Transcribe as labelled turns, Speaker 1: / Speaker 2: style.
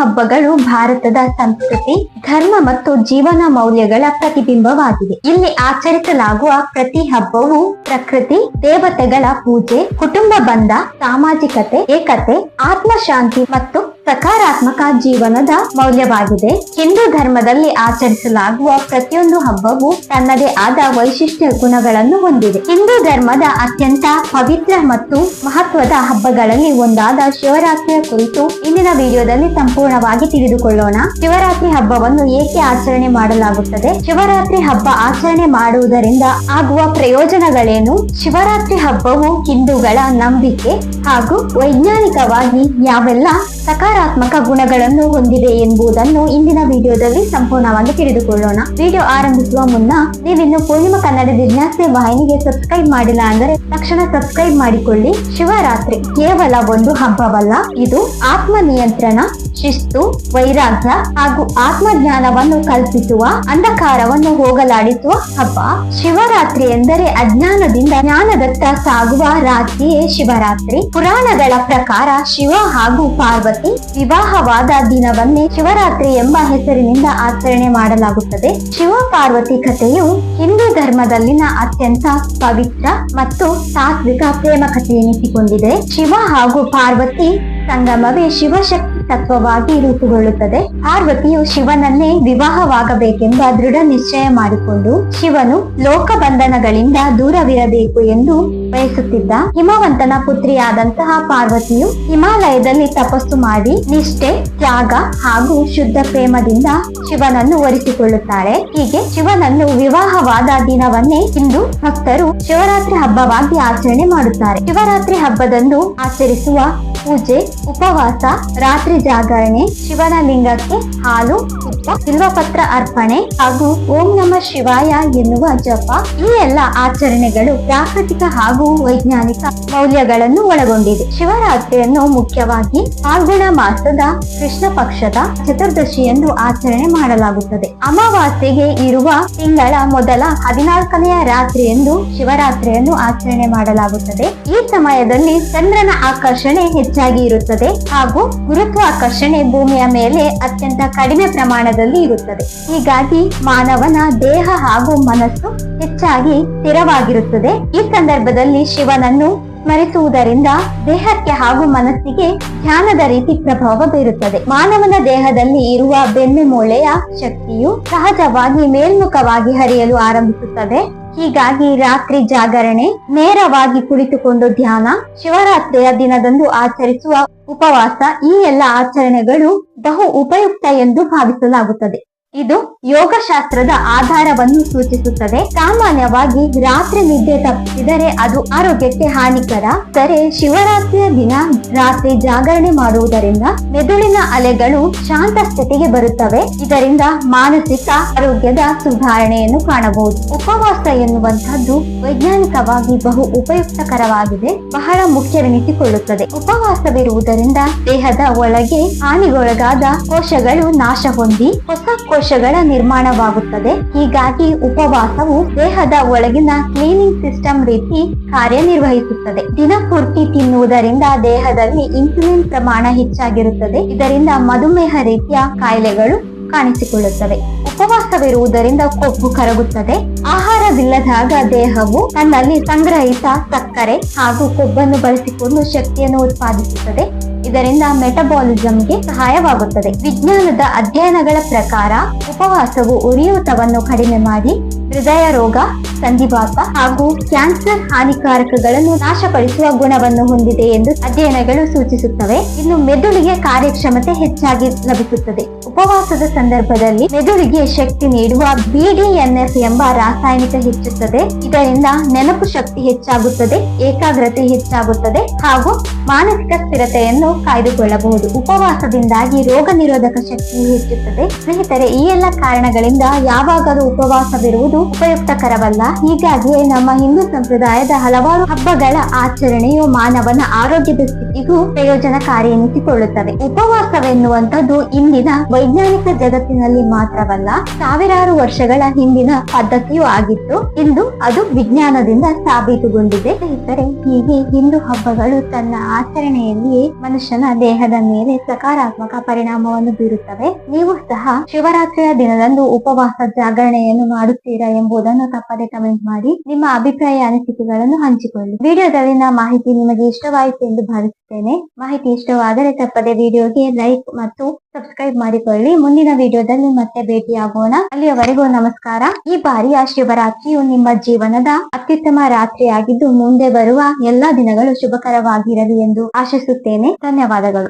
Speaker 1: ಹಬ್ಬಗಳು ಭಾರತದ ಸಂಸ್ಕೃತಿ, ಧರ್ಮ ಮತ್ತು ಜೀವನ ಮೌಲ್ಯಗಳ ಪ್ರತಿಬಿಂಬವಾಗಿದೆ. ಇಲ್ಲಿ ಆಚರಿಸಲಾಗುವ ಪ್ರತಿ ಹಬ್ಬವು ಪ್ರಕೃತಿ, ದೇವತೆಗಳ ಪೂಜೆ, ಕುಟುಂಬ ಬಂಧ, ಸಾಮಾಜಿಕತೆ, ಏಕತೆ, ಆತ್ಮಶಾಂತಿ ಮತ್ತು ಸಕಾರಾತ್ಮಕ ಜೀವನದ ಮೌಲ್ಯವಾಗಿದೆ. ಹಿಂದೂ ಧರ್ಮದಲ್ಲಿ ಆಚರಿಸಲಾಗುವ ಪ್ರತಿಯೊಂದು ಹಬ್ಬವು ತನ್ನದೇ ಆದ ವೈಶಿಷ್ಟ್ಯ ಗುಣಗಳನ್ನು ಹೊಂದಿದೆ. ಹಿಂದೂ ಧರ್ಮದ ಅತ್ಯಂತ ಪವಿತ್ರ ಮತ್ತು ಮಹತ್ವದ ಹಬ್ಬಗಳಲ್ಲಿ ಒಂದಾದ ಶಿವರಾತ್ರಿಯ ಕುರಿತು ಇಂದಿನ ವಿಡಿಯೋದಲ್ಲಿ ಸಂಪೂರ್ಣವಾಗಿ ತಿಳಿದುಕೊಳ್ಳೋಣ. ಶಿವರಾತ್ರಿ ಹಬ್ಬವನ್ನು ಏಕೆ ಆಚರಣೆ ಮಾಡಲಾಗುತ್ತದೆ? ಶಿವರಾತ್ರಿ ಹಬ್ಬ ಆಚರಣೆ ಮಾಡುವುದರಿಂದ ಆಗುವ ಪ್ರಯೋಜನಗಳೇನು? ಶಿವರಾತ್ರಿ ಹಬ್ಬವು ಹಿಂದೂಗಳ ನಂಬಿಕೆ ಹಾಗೂ ವೈಜ್ಞಾನಿಕವಾಗಿ ಯಾವೆಲ್ಲ ಸಕಾರಾತ್ಮಕ ಗುಣಗಳನ್ನು ಹೊಂದಿದೆ ಎಂಬುದನ್ನು ಇಂದಿನ ವಿಡಿಯೋದಲ್ಲಿ ಸಂಪೂರ್ಣವಾಗಿ ತಿಳಿದುಕೊಳ್ಳೋಣ. ವಿಡಿಯೋ ಆರಂಭಿಸುವ ಮುನ್ನ ನೀವಿನ್ನು ಪೂರ್ಣಿಮಾ ಕನ್ನಡ ಜಿಜ್ಞಾಸೆ ವಾಹಿನಿಗೆ ಸಬ್ಸ್ಕ್ರೈಬ್ ಮಾಡಿಲ್ಲ ಅಂದರೆ ತಕ್ಷಣ ಸಬ್ಸ್ಕ್ರೈಬ್ ಮಾಡಿಕೊಳ್ಳಿ. ಶಿವರಾತ್ರಿ ಕೇವಲ ಒಂದು ಹಬ್ಬವಲ್ಲ, ಇದು ಆತ್ಮ ನಿಯಂತ್ರಣ. ಶಿಸ್ತು, ವೈರಾಗ್ಯ ಹಾಗೂ ಆತ್ಮಜ್ಞಾನವನ್ನು ಕಲ್ಪಿಸುವ ಅಂಧಕಾರವನ್ನು ಹೋಗಲಾಡಿಸುವ ಹಬ್ಬ. ಶಿವರಾತ್ರಿ ಎಂದರೆ ಅಜ್ಞಾನದಿಂದ ಜ್ಞಾನದತ್ತ ಸಾಗುವ ರಾತ್ರಿಯೇ ಶಿವರಾತ್ರಿ. ಪುರಾಣಗಳ ಪ್ರಕಾರ ಶಿವ ಹಾಗೂ ಪಾರ್ವತಿ ವಿವಾಹವಾದ ದಿನವನ್ನೇ ಶಿವರಾತ್ರಿ ಎಂಬ ಹೆಸರಿನಿಂದ ಆಚರಣೆ ಮಾಡಲಾಗುತ್ತದೆ. ಶಿವ ಪಾರ್ವತಿ ಕಥೆಯು ಹಿಂದೂ ಧರ್ಮದಲ್ಲಿನ ಅತ್ಯಂತ ಪವಿತ್ರ ಮತ್ತು ಸಾತ್ವಿಕ ಪ್ರೇಮ ಕಥೆ ಎನಿಸಿಕೊಂಡಿದೆ ಶಿವ ಹಾಗೂ ಪಾರ್ವತಿ ಸಂಗಮವೇ ಶಿವಶಕ್ತಿ ತತ್ವವಾಗಿ ರೂಪುಗೊಳ್ಳುತ್ತದೆ. ಪಾರ್ವತಿಯು ಶಿವನನ್ನೇ ವಿವಾಹವಾಗಬೇಕೆಂಬ ದೃಢ ನಿಶ್ಚಯ ಮಾಡಿಕೊಂಡು ಶಿವನು ಲೋಕ ಬಂಧನಗಳಿಂದ ದೂರವಿರಬೇಕು ಎಂದು ಬಯಸುತ್ತಿದ್ದ ಹಿಮವಂತನ ಪುತ್ರಿಯಾದಂತಹ ಪಾರ್ವತಿಯು ಹಿಮಾಲಯದಲ್ಲಿ ತಪಸ್ಸು ಮಾಡಿ ನಿಷ್ಠೆ, ತ್ಯಾಗ ಹಾಗೂ ಶುದ್ಧ ಪ್ರೇಮದಿಂದ ಶಿವನನ್ನು ಒರೆಸಿಕೊಳ್ಳುತ್ತಾಳೆ ಹೀಗೆ ಶಿವನನ್ನು ವಿವಾಹವಾದ ದಿನವನ್ನೇ ಇಂದು ಭಕ್ತರು ಶಿವರಾತ್ರಿ ಹಬ್ಬವಾಗಿ ಆಚರಣೆ ಮಾಡುತ್ತಾರೆ. ಶಿವರಾತ್ರಿ ಹಬ್ಬದಂದು ಆಚರಿಸುವ ಪೂಜೆ ಉಪವಾಸ ರಾತ್ರಿ ಜಾಗರಣೆ ಶಿವನ ಲಿಂಗಕ್ಕೆ ಹಾಲು ಬಿಲ್ವಪತ್ರ ಅರ್ಪಣೆ ಹಾಗೂ ಓಂ ನಮ ಶಿವಾಯ ಎನ್ನುವ ಜಪ ಈ ಎಲ್ಲ ಆಚರಣೆಗಳು ಪ್ರಾಕೃತಿಕ ಹಾಗೂ ವೈಜ್ಞಾನಿಕ ಮೌಲ್ಯಗಳನ್ನು ಒಳಗೊಂಡಿದೆ. ಶಿವರಾತ್ರಿಯನ್ನು ಮುಖ್ಯವಾಗಿ ಫಾಲ್ಗುಣ ಮಾಸದ ಕೃಷ್ಣ ಪಕ್ಷದ ಚತುರ್ದಶಿಯನ್ನು ಆಚರಣೆ ಮಾಡಲಾಗುತ್ತದೆ. ಅಮಾವಾಸ್ಯೆಗೆ ಇರುವ ತಿಂಗಳ ಮೊದಲ ಹದಿನಾಲ್ಕನೆಯ ರಾತ್ರಿಯಂದು ಶಿವರಾತ್ರಿಯನ್ನು ಆಚರಣೆ ಮಾಡಲಾಗುತ್ತದೆ. ಈ ಸಮಯದಲ್ಲಿ ಚಂದ್ರನ ಆಕರ್ಷಣೆ ಹೆಚ್ಚಾಗಿ ಇರುತ್ತದೆ ಹಾಗೂ ಗುರುತ್ವಾಕರ್ಷಣೆ ಭೂಮಿಯ ಮೇಲೆ ಅತ್ಯಂತ ಕಡಿಮೆ ಪ್ರಮಾಣದಲ್ಲಿ ಇರುತ್ತದೆ. ಹೀಗಾಗಿ ಮಾನವನ ದೇಹ ಹಾಗೂ ಮನಸ್ಸು ಹೆಚ್ಚಾಗಿ ಸ್ಥಿರವಾಗಿರುತ್ತದೆ. ಈ ಸಂದರ್ಭದಲ್ಲಿ ಶಿವನನ್ನು ಸ್ಮರಿಸುವುದರಿಂದ ದೇಹಕ್ಕೆ ಹಾಗೂ ಮನಸ್ಸಿಗೆ ಧ್ಯಾನದ ರೀತಿ ಪ್ರಭಾವ ಬೀರುತ್ತದೆ. ಮಾನವನ ದೇಹದಲ್ಲಿ ಇರುವ ಬೆನ್ನು ಮೂಳೆಯ ಶಕ್ತಿಯು ಸಹಜವಾಗಿ ಮೇಲ್ಮುಖವಾಗಿ ಹರಿಯಲು ಆರಂಭಿಸುತ್ತದೆ. ಹೀಗಾಗಿ ರಾತ್ರಿ ಜಾಗರಣೆ, ನೇರವಾಗಿ ಕುಳಿತುಕೊಂಡು ಧ್ಯಾನ, ಶಿವರಾತ್ರಿಯ ದಿನದಂದು ಆಚರಿಸುವ ಉಪವಾಸ, ಈ ಎಲ್ಲ ಆಚರಣೆಗಳು ಬಹು ಉಪಯುಕ್ತ ಎಂದು ಭಾವಿಸಲಾಗುತ್ತದೆ. ಇದು ಯೋಗಶಾಸ್ತ್ರದ ಆಧಾರವನ್ನು ಸೂಚಿಸುತ್ತದೆ. ಸಾಮಾನ್ಯವಾಗಿ ರಾತ್ರಿ ನಿದ್ದೆ ತಪ್ಪಿಸಿದರೆ ಅದು ಆರೋಗ್ಯಕ್ಕೆ ಹಾನಿಕರ. ಸರಿ, ಶಿವರಾತ್ರಿಯ ದಿನ ರಾತ್ರಿ ಜಾಗರಣೆ ಮಾಡುವುದರಿಂದ ಮೆದುಳಿನ ಅಲೆಗಳು ಶಾಂತ ಸ್ಥಿತಿಗೆ ಬರುತ್ತವೆ. ಇದರಿಂದ ಮಾನಸಿಕ ಆರೋಗ್ಯದ ಸುಧಾರಣೆಯನ್ನು ಕಾಣಬಹುದು. ಉಪವಾಸ ಎನ್ನುವಂತಹದ್ದು ವೈಜ್ಞಾನಿಕವಾಗಿ ಬಹು ಉಪಯುಕ್ತಕರವಾಗಿದೆ. ಬಹಳ ಮುಖ್ಯವೆನಿಸಿಕೊಳ್ಳುತ್ತದೆ. ಉಪವಾಸವಿರುವುದರಿಂದ ದೇಹದ ಒಳಗೆ ಹಾನಿಗೊಳಗಾದ ಕೋಶಗಳು ನಾಶ ಹೊಂದಿ ಹೊಸ ಕೋಶಗಳ ನಿರ್ಮಾಣವಾಗುತ್ತದೆ. ಹೀಗಾಗಿ ಉಪವಾಸವು ದೇಹದ ಒಳಗಿನ ಕ್ಲೀನಿಂಗ್ ಸಿಸ್ಟಮ್ ರೀತಿ ಕಾರ್ಯನಿರ್ವಹಿಸುತ್ತದೆ. ದಿನಪೂರ್ತಿ ತಿನ್ನುವುದರಿಂದ ದೇಹದಲ್ಲಿ ಇನ್ಸುಲಿನ್ ಪ್ರಮಾಣ ಹೆಚ್ಚಾಗಿರುತ್ತದೆ. ಇದರಿಂದ ಮಧುಮೇಹ ರೀತಿಯ ಕಾಯಿಲೆಗಳು ಕಾಣಿಸಿಕೊಳ್ಳುತ್ತವೆ. ಉಪವಾಸವಿರುವುದರಿಂದ ಕೊಬ್ಬು ಕರಗುತ್ತದೆ. ಆಹಾರವಿಲ್ಲದಾಗ ದೇಹವು ತನ್ನಲ್ಲಿ ಸಂಗ್ರಹಿತ ಸಕ್ಕರೆ ಹಾಗೂ ಕೊಬ್ಬನ್ನು ಬಳಸಿಕೊಂಡು ಶಕ್ತಿಯನ್ನು ಉತ್ಪಾದಿಸುತ್ತದೆ. ಇದರಿಂದ ಮೆಟಬಾಲಿಸಂಗೆ ಸಹಾಯವಾಗುತ್ತದೆ. ವಿಜ್ಞಾನದ ಅಧ್ಯಯನಗಳ ಪ್ರಕಾರ ಉಪವಾಸವು ಉರಿಯೂತವನ್ನು ಕಡಿಮೆ ಮಾಡಿ ಹೃದಯ ರೋಗ ಸಂಧಿವಾತ ಹಾಗೂ ಕ್ಯಾನ್ಸರ್ ಹಾನಿಕಾರಕಗಳನ್ನು ನಾಶಪಡಿಸುವ ಗುಣವನ್ನು ಹೊಂದಿದೆ ಎಂದು ಅಧ್ಯಯನಗಳು ಸೂಚಿಸುತ್ತವೆ. ಇನ್ನು ಮೆದುಳಿಗೆ ಕಾರ್ಯಕ್ಷಮತೆ ಹೆಚ್ಚಾಗಿ ಲಭಿಸುತ್ತದೆ. ಉಪವಾಸದ ಸಂದರ್ಭದಲ್ಲಿ ಮೆದುಳಿಗೆ ಶಕ್ತಿ ನೀಡುವ ಬಿಡಿಎನ್ಎಫ್ ಎಂಬ ರಾಸಾಯನಿಕ ಹೆಚ್ಚುತ್ತದೆ. ಇದರಿಂದ ನೆನಪು ಶಕ್ತಿ ಹೆಚ್ಚಾಗುತ್ತದೆ, ಏಕಾಗ್ರತೆ ಹೆಚ್ಚಾಗುತ್ತದೆ ಹಾಗೂ ಮಾನಸಿಕ ಸ್ಥಿರತೆಯನ್ನು ಕಾಯ್ದುಕೊಳ್ಳಬಹುದು. ಉಪವಾಸದಿಂದಾಗಿ ರೋಗ ನಿರೋಧಕ ಶಕ್ತಿ ಹೆಚ್ಚುತ್ತದೆ. ಸ್ನೇಹಿತರೆ, ಈ ಎಲ್ಲ ಕಾರಣಗಳಿಂದ ಯಾವಾಗಲೂ ಉಪವಾಸವಿರುವುದು ಉಪಯುಕ್ತಕರವಲ್ಲ. ಹೀಗಾಗಿಯೇ ನಮ್ಮ ಹಿಂದೂ ಸಂಪ್ರದಾಯದ ಹಲವಾರು ಹಬ್ಬಗಳ ಆಚರಣೆಯು ಮಾನವನ ಆರೋಗ್ಯದ ಸ್ಥಿತಿಗೂ ಪ್ರಯೋಜನಕಾರಿ ಎನಿಸಿಕೊಳ್ಳುತ್ತವೆ. ಉಪವಾಸವೆನ್ನುವಂಥದ್ದು ಇಂದಿನ ವೈಜ್ಞಾನಿಕ ಜಗತ್ತಿನಲ್ಲಿ ಮಾತ್ರವಲ್ಲ, ಸಾವಿರಾರು ವರ್ಷಗಳ ಹಿಂದಿನ ಪದ್ಧತಿಯೂ ಆಗಿತ್ತು. ಇಂದು ಅದು ವಿಜ್ಞಾನದಿಂದ ಸಾಬೀತುಗೊಂಡಿದೆ. ಇದ್ದರೆ ಹೀಗೆ ಹಿಂದೂ ಹಬ್ಬಗಳು ತನ್ನ ಆಚರಣೆಯಲ್ಲಿಯೇ ಮನುಷ್ಯನ ದೇಹದ ಮೇಲೆ ಸಕಾರಾತ್ಮಕ ಪರಿಣಾಮವನ್ನು ಬೀರುತ್ತವೆ. ನೀವು ಸಹ ಶಿವರಾತ್ರಿಯ ದಿನದಂದು ಉಪವಾಸ ಜಾಗರಣೆಯನ್ನು ಮಾಡುತ್ತೀರಾ ಎಂಬುದನ್ನು ತಪ್ಪದೆ ಕಮೆಂಟ್ ಮಾಡಿ ನಿಮ್ಮ ಅಭಿಪ್ರಾಯ ಅನಿಸಿಕೆಗಳನ್ನು ಹಂಚಿಕೊಳ್ಳಿ. ವಿಡಿಯೋದಲ್ಲಿನ ಮಾಹಿತಿ ನಿಮಗೆ ಇಷ್ಟವಾಯಿತು ಎಂದು ಭಾವಿಸುತ್ತೇನೆ. ಮಾಹಿತಿ ಇಷ್ಟವಾದರೆ ತಪ್ಪದೆ ವಿಡಿಯೋಗೆ ಲೈಕ್ ಮತ್ತು ಸಬ್ಸ್ಕ್ರೈಬ್ ಮಾಡಿಕೊಳ್ಳಿ. ಮುಂದಿನ ವಿಡಿಯೋದಲ್ಲಿ ಮತ್ತೆ ಭೇಟಿಯಾಗೋಣ. ಅಲ್ಲಿಯವರೆಗೂ ನಮಸ್ಕಾರ. ಈ ಬಾರಿಯ ಶಿವರಾತ್ರಿಯು ನಿಮ್ಮ ಜೀವನದ ಅತ್ಯುತ್ತಮ ರಾತ್ರಿಯಾಗಿದ್ದು ಮುಂದೆ ಬರುವ ಎಲ್ಲಾ ದಿನಗಳು ಶುಭಕರವಾಗಿರಲಿ ಎಂದು ಆಶಿಸುತ್ತೇನೆ. ಧನ್ಯವಾದಗಳು.